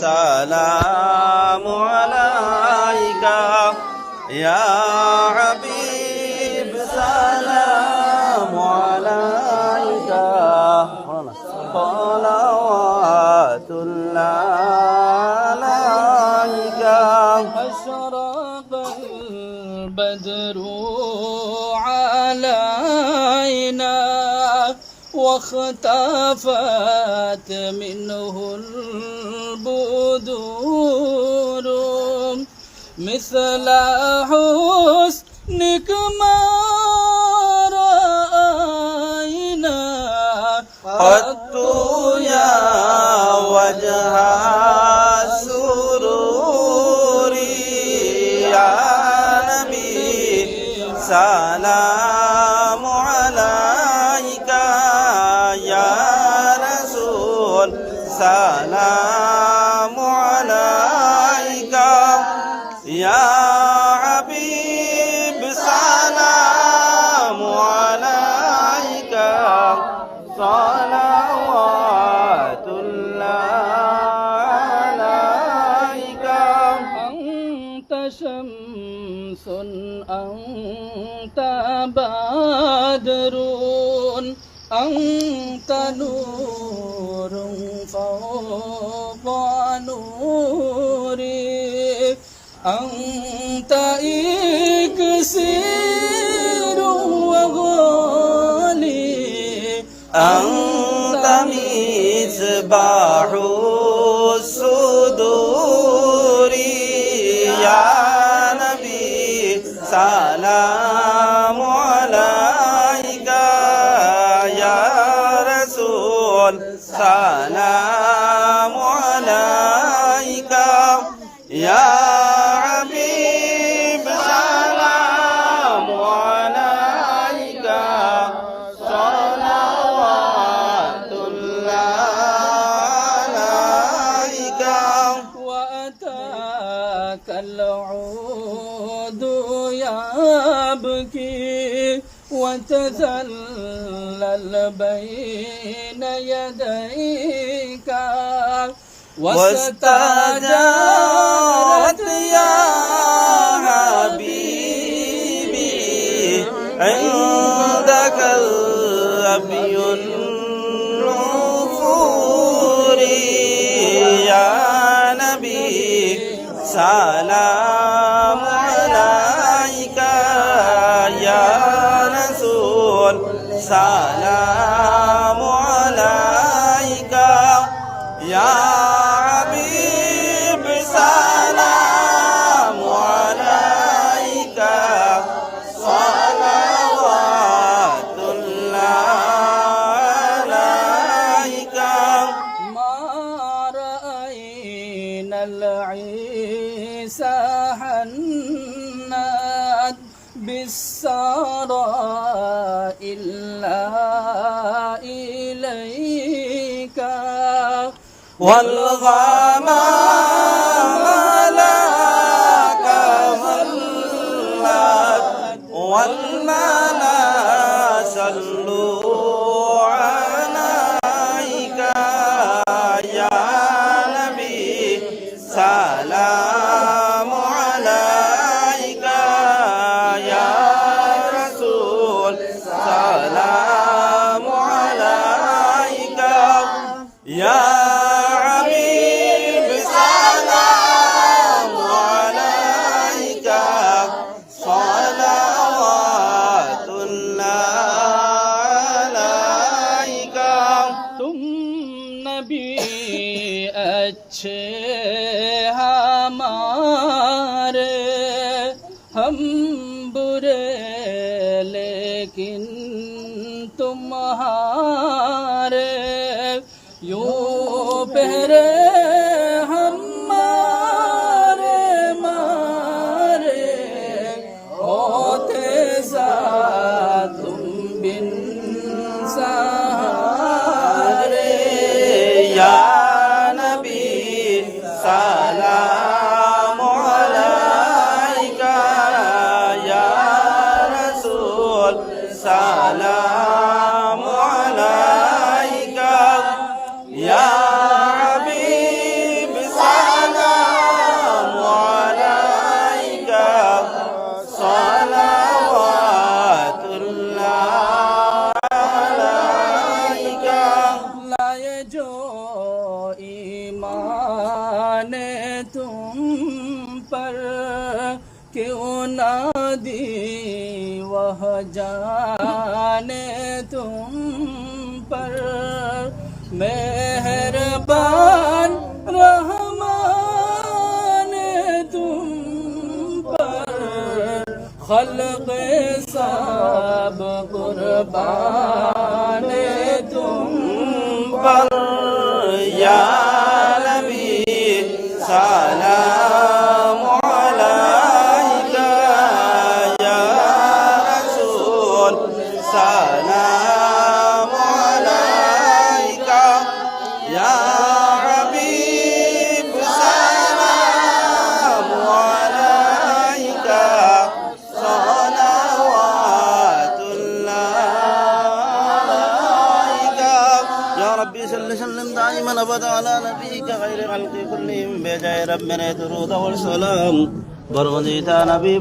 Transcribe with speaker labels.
Speaker 1: سلام عليك يا حبيب سلام عليك. صلوات الله عليك.
Speaker 2: أشرق البدر واختفت منه البدور. مثل حسنك ما رأينا
Speaker 1: قدت يا وجه السرور يا نبي سلام
Speaker 2: بدر أنت نور فوق نوري أنت إكسير يبكي وتذلل بين يديك.
Speaker 1: واستجارت يا حبيبي عندك الأبي النفور. يا نبي سلام يا حبيب سلام عليك. صلوات الله عليك.
Speaker 2: ما رأينا العيسى حنات بالسارى إلا
Speaker 1: والغمام لك ملت والملا صلوا عليك يا نبي سلام.
Speaker 2: लेकिन तुम्हारे यूं पहरे हमारे मारे होते सा तुम बिन सहारे या नबी सा वह जाने तुम पर मेहरबान रहमान तुम पर खल्क सब कुर्बान तुम
Speaker 1: पर या وسلم دائما ابدا على نبيك غير خلق كلهم بجاه ربنا درود والسلام برغديت نبي